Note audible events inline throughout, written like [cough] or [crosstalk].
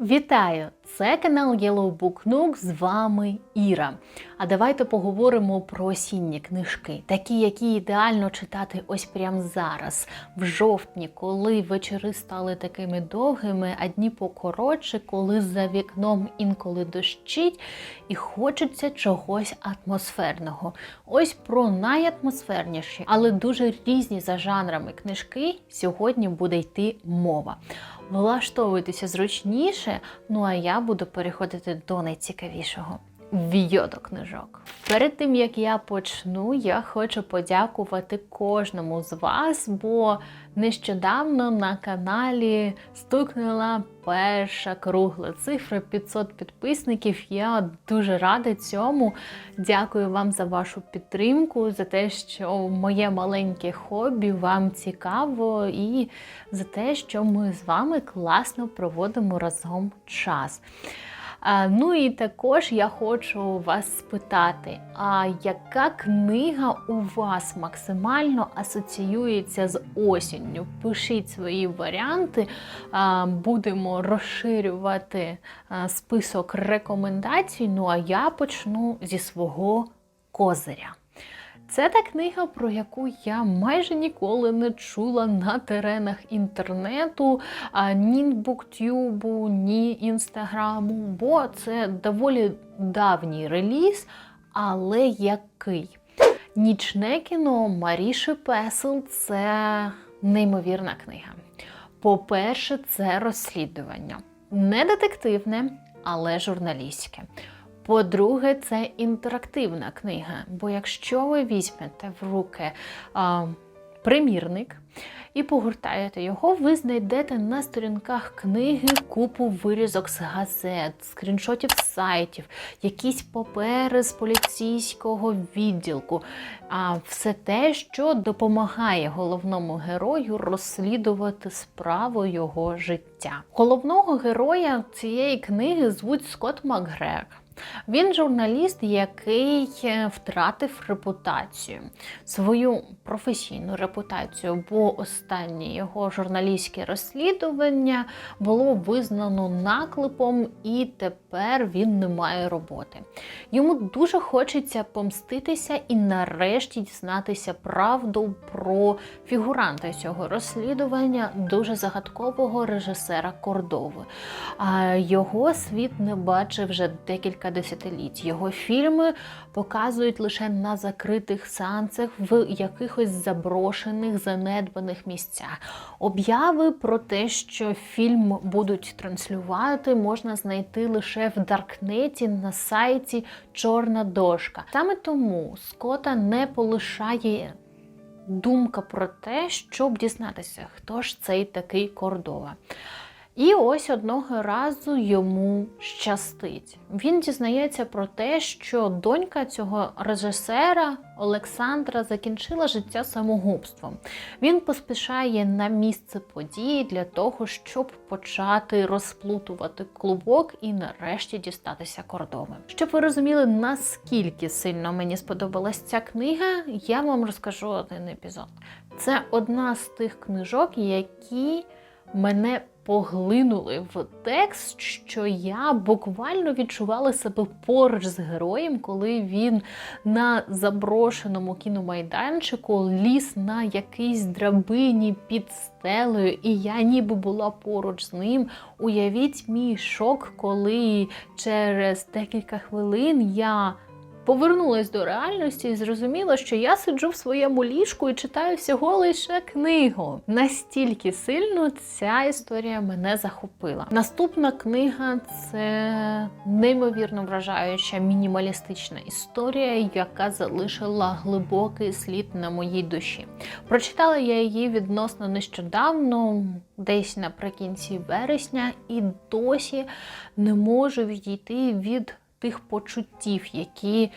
Вітаю! Це канал Yellow Book Nook, з вами Іра. А давайте поговоримо про осінні книжки, такі, які ідеально читати ось прямо зараз, в жовтні, коли вечори стали такими довгими, а дні покоротше, коли за вікном інколи дощить і хочеться чогось атмосферного. Ось про найатмосферніші, але дуже різні за жанрами книжки сьогодні буде йти мова. Влаштовуйтеся зручніше, ну а я буду переходити до найцікавішого. В'йо книжок. Перед тим як я почну, я хочу подякувати кожному з вас, бо нещодавно на каналі стукнула перша кругла цифра 500 підписників. Я дуже рада цьому. Дякую вам за вашу підтримку, за те, що моє маленьке хобі вам цікаво, і за те, що ми з вами класно проводимо разом час. Ну і також я хочу вас спитати, а яка книга у вас максимально асоціюється з осінню? Пишіть свої варіанти, будемо розширювати список рекомендацій. Ну а я почну зі свого козиря. Це та книга, про яку я майже ніколи не чула на теренах інтернету, ні буктюбу, ні інстаграму, бо це доволі давній реліз, але який. Нічне кіно Маріші Песел це неймовірна книга. По-перше, це розслідування. Не детективне, але журналістське. По-друге, це інтерактивна книга. Бо якщо ви візьмете в руки а, примірник і погортаєте його, ви знайдете на сторінках книги купу вирізок з газет, скріншотів з сайтів, якісь папери з поліцейського відділку. А все те, що допомагає головному герою розслідувати справу його життя. Головного героя цієї книги звуть Скотт Макгрег. Він журналіст, який е, втратив репутацію, свою професійну репутацію, бо останнє його журналістське розслідування було визнано наклепом, і тепер він не має роботи. Йому дуже хочеться помститися і нарешті дізнатися правду про фігуранта цього розслідування, дуже загадкового режисера Кордови. А його світ не бачив вже декілька десятиліть. Його фільми показують лише на закритих сеансах в якихось заброшених, занедбаних місцях. Обяви про те, що фільм будуть транслювати, можна знайти лише в Даркнеті на сайті Чорна дошка. Саме тому Скота не полишає. Думка про те, щоб дізнатися, хто ж цей такий Кордова. І ось одного разу йому щастить. Він дізнається про те, що донька цього режисера Олександра закінчила життя самогубством. Він поспішає на місце події для того, щоб почати розплутувати клубок і нарешті дістатися кордови. Щоб ви розуміли, наскільки сильно мені сподобалась ця книга, я вам розкажу один епізод. Це одна з тих книжок, які мене поглинули в текст, що я буквально відчувала себе поруч з героєм, коли він на заброшеному кіномайданчику ліз на якійсь драбині під стелею, і я ніби була поруч з ним. Уявіть мій шок, коли через декілька хвилин я повернулась до реальності і зрозуміла, що я сиджу в своєму ліжку і читаю всього лише книгу. Настільки сильно ця історія мене захопила. Наступна книга це неймовірно вражаюча мінімалістична історія, яка залишила глибокий слід на моїй душі. Прочитала я її відносно нещодавно, десь наприкінці вересня, і досі не можу відійти від тих почуттів, які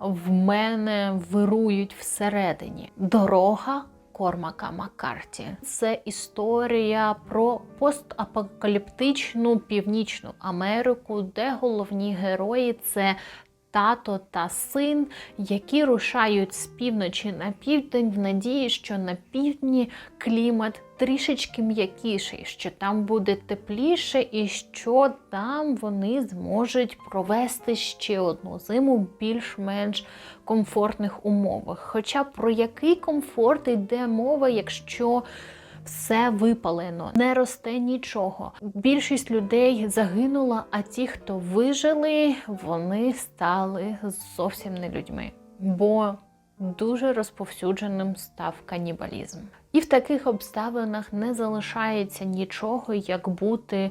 в мене вирують всередині. Дорога. Кормака Маккарті. Це історія про постапокаліптичну північну Америку, де головні герої це тато та син, які рушають з півночі на південь в надії, що на півдні клімат трішечки м'якіший, що там буде тепліше, і що там вони зможуть провести ще одну зиму більш-менш комфортних умовах. Хоча про який комфорт йде мова, якщо все випалено, не росте нічого. Більшість людей загинула, а ті, хто вижили, вони стали зовсім не людьми. Бо дуже розповсюдженим став канібалізм. І в таких обставинах не залишається нічого, як бути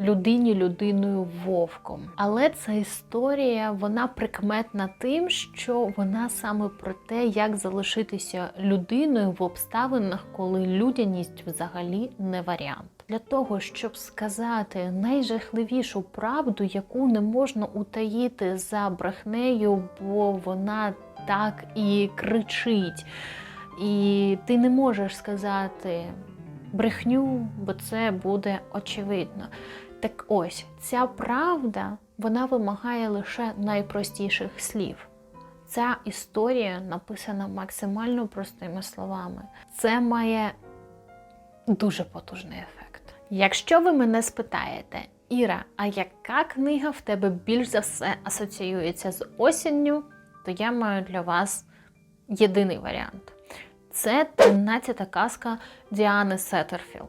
людині людиною вовком. Але ця історія вона прикметна тим, що вона саме про те, як залишитися людиною в обставинах, коли людяність взагалі не варіант. Для того, щоб сказати найжахливішу правду, яку не можна утаїти за брехнею, бо вона так і кричить. І ти не можеш сказати брехню, бо це буде очевидно. Так ось ця правда вона вимагає лише найпростіших слів. Ця історія написана максимально простими словами. Це має дуже потужний ефект. Якщо ви мене спитаєте, Іра, а яка книга в тебе більш за все асоціюється з осінню, то я маю для вас єдиний варіант. Це 13-та казка Діани Сеттерфілд.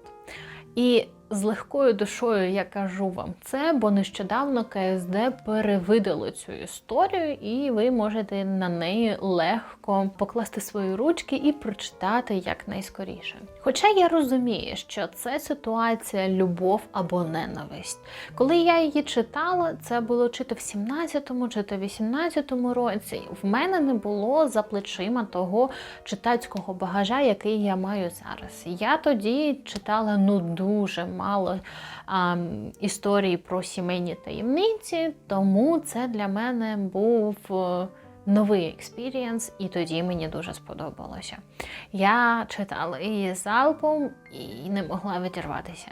І з легкою душою я кажу вам це, бо нещодавно КСД перевидало цю історію, і ви можете на неї легко покласти свої ручки і прочитати якнайскоріше. Хоча я розумію, що це ситуація любов або ненависть. Коли я її читала, це було чи то в 17-му, чи то в 18-му році. В мене не було за плечима того читацького багажа, який я маю зараз. Я тоді читала ну дуже мало а, історії про сімейні таємниці, тому це для мене був е, новий експірієнс, і тоді мені дуже сподобалося. Я читала її залпом і не могла відірватися.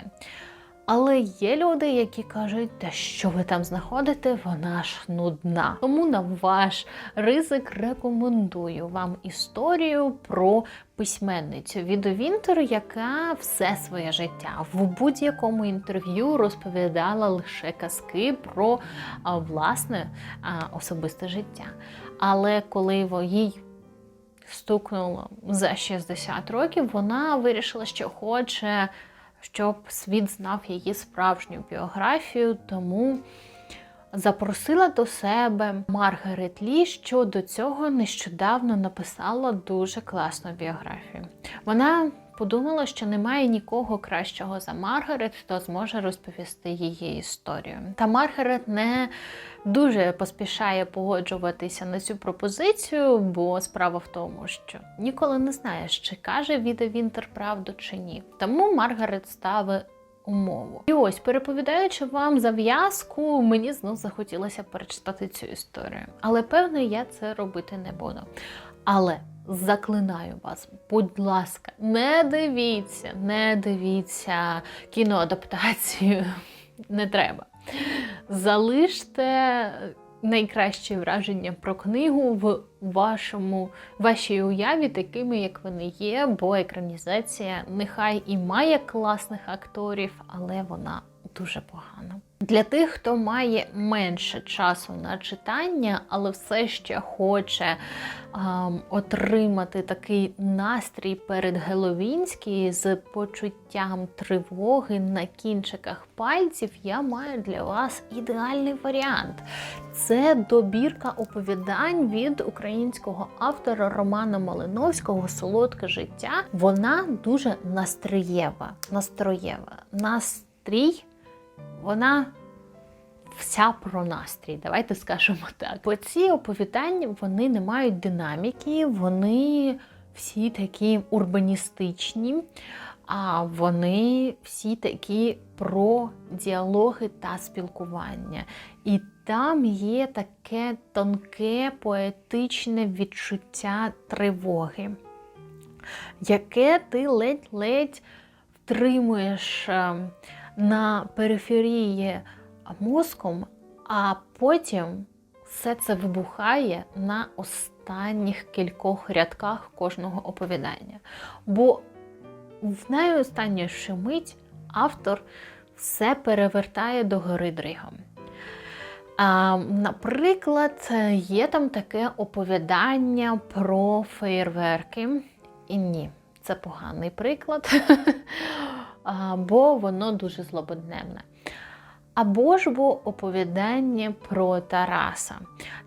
Але є люди, які кажуть, та що ви там знаходите, вона ж нудна. Тому на ваш ризик рекомендую вам історію про письменницю Віду Вінтер, яка все своє життя в будь-якому інтерв'ю розповідала лише казки про а, власне а, особисте життя. Але коли їй стукнуло за 60 років, вона вирішила, що хоче щоб світ знав її справжню біографію, тому запросила до себе Маргарет Лі, що до цього нещодавно написала дуже класну біографію. Вона подумала, що немає нікого кращого за Маргарет, хто зможе розповісти її історію. Та Маргарет не дуже поспішає погоджуватися на цю пропозицію, бо справа в тому, що ніколи не знаєш, чи каже Віда Вінтер правду чи ні. Тому Маргарет ставить умову. І ось, переповідаючи вам зав'язку, мені знов захотілося перечитати цю історію. Але певно, я це робити не буду. Але заклинаю вас, будь ласка, не дивіться, не дивіться кіноадаптацію. [laughs] Не треба. Залиште найкращі враження про книгу в вашому, вашій уяві, такими, як вони є, бо екранізація нехай і має класних акторів, але вона дуже погана. Для тих, хто має менше часу на читання, але все ще хоче ем, отримати такий настрій перед Геловінський з почуттям тривоги на кінчиках пальців, я маю для вас ідеальний варіант. Це добірка оповідань від українського автора Романа Малиновського Солодке життя. Вона дуже настроєва. Настроєва. Настрій вона вся про настрій. Давайте скажемо так. Бо ці оповідання вони не мають динаміки, вони всі такі урбаністичні, а вони всі такі про діалоги та спілкування. І там є таке тонке поетичне відчуття тривоги, яке ти ледь-ледь втримуєш ем, на периферії мозком, а потім все це вибухає на останніх кількох рядках кожного оповідання. Бо в найостаннішу мить автор все перевертає до гори дригом. Наприклад, є там таке оповідання про феєрверки. І ні, це поганий приклад, [laughs] бо воно дуже злободневне. Або ж бо оповідання про Тараса,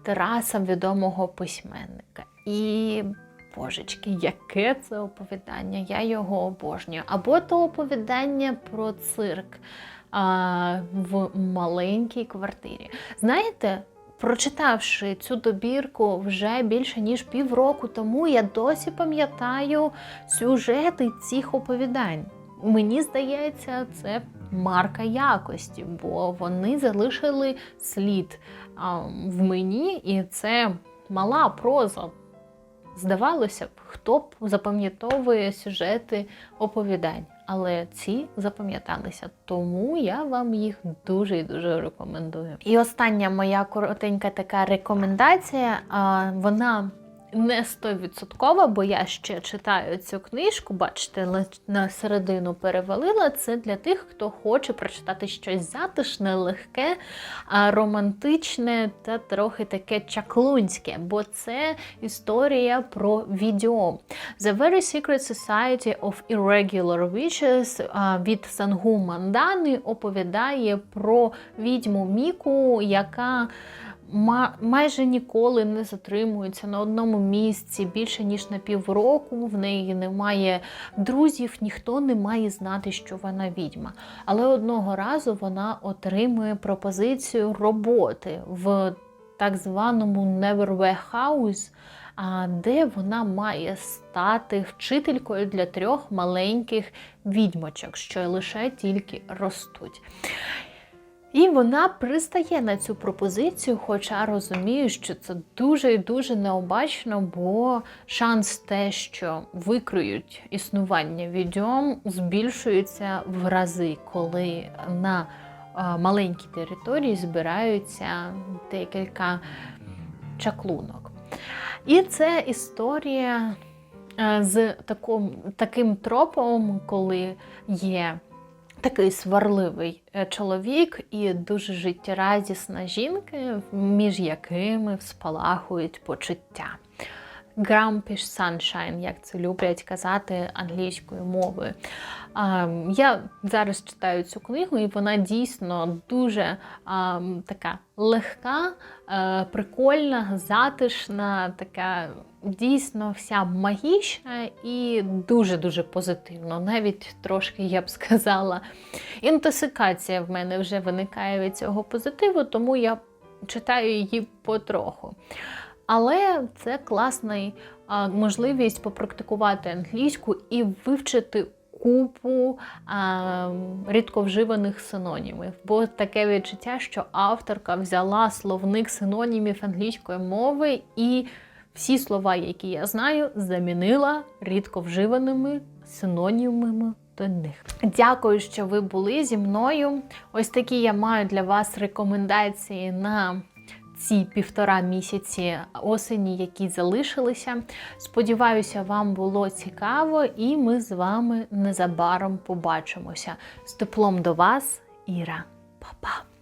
Тараса відомого письменника. І, божечки, яке це оповідання? Я його обожнюю. Або то оповідання про цирк а, в маленькій квартирі. Знаєте, прочитавши цю добірку вже більше ніж півроку тому, я досі пам'ятаю сюжети цих оповідань. Мені здається, це марка якості, бо вони залишили слід в мені, і це мала проза. Здавалося б, хто б запам'ятовує сюжети оповідань, але ці запам'яталися, тому я вам їх дуже і дуже рекомендую. І остання моя коротенька така рекомендація, вона не стовідсоткова, бо я ще читаю цю книжку, бачите, на середину перевалила. Це для тих, хто хоче прочитати щось затишне, легке, романтичне та трохи таке чаклунське, бо це історія про відьом. The Very Secret Society of Irregular Witches від Сангу Мандани оповідає про відьму Міку, яка майже ніколи не затримується на одному місці більше ніж на півроку. В неї немає друзів, ніхто не має знати, що вона відьма. Але одного разу вона отримує пропозицію роботи в так званому Neverwhere House, де вона має стати вчителькою для трьох маленьких відьмочок, що лише тільки ростуть. І вона пристає на цю пропозицію, хоча розуміє, що це дуже і дуже необачно, бо шанс те, що викриють існування відьом, збільшується в рази, коли на маленькій території збираються декілька чаклунок. І це історія е, з таком, таким тропом, коли є такий сварливий е, чоловік і дуже життєрадісна жінка, між якими спалахують почуття. Grumpish Sunshine, як це люблять казати англійською мовою. А, Я зараз читаю цю книгу, і вона дійсно дуже а, така легка, е, прикольна, затишна, така дійсно вся магічна і дуже-дуже позитивно. Навіть трошки, я б сказала, інтосикація в мене вже виникає від цього позитиву, тому я читаю її потроху. Але це класна можливість попрактикувати англійську і вивчити купу а, рідковживаних синонімів. Бо таке відчуття, що авторка взяла словник синонімів англійської мови і всі слова, які я знаю, замінила рідковживаними синонімами до них. Дякую, що ви були зі мною. Ось такі я маю для вас рекомендації на ці півтора місяці осені, які залишилися. Сподіваюся, вам було цікаво, і ми з вами незабаром побачимося. З теплом до вас, Іра. Па-па!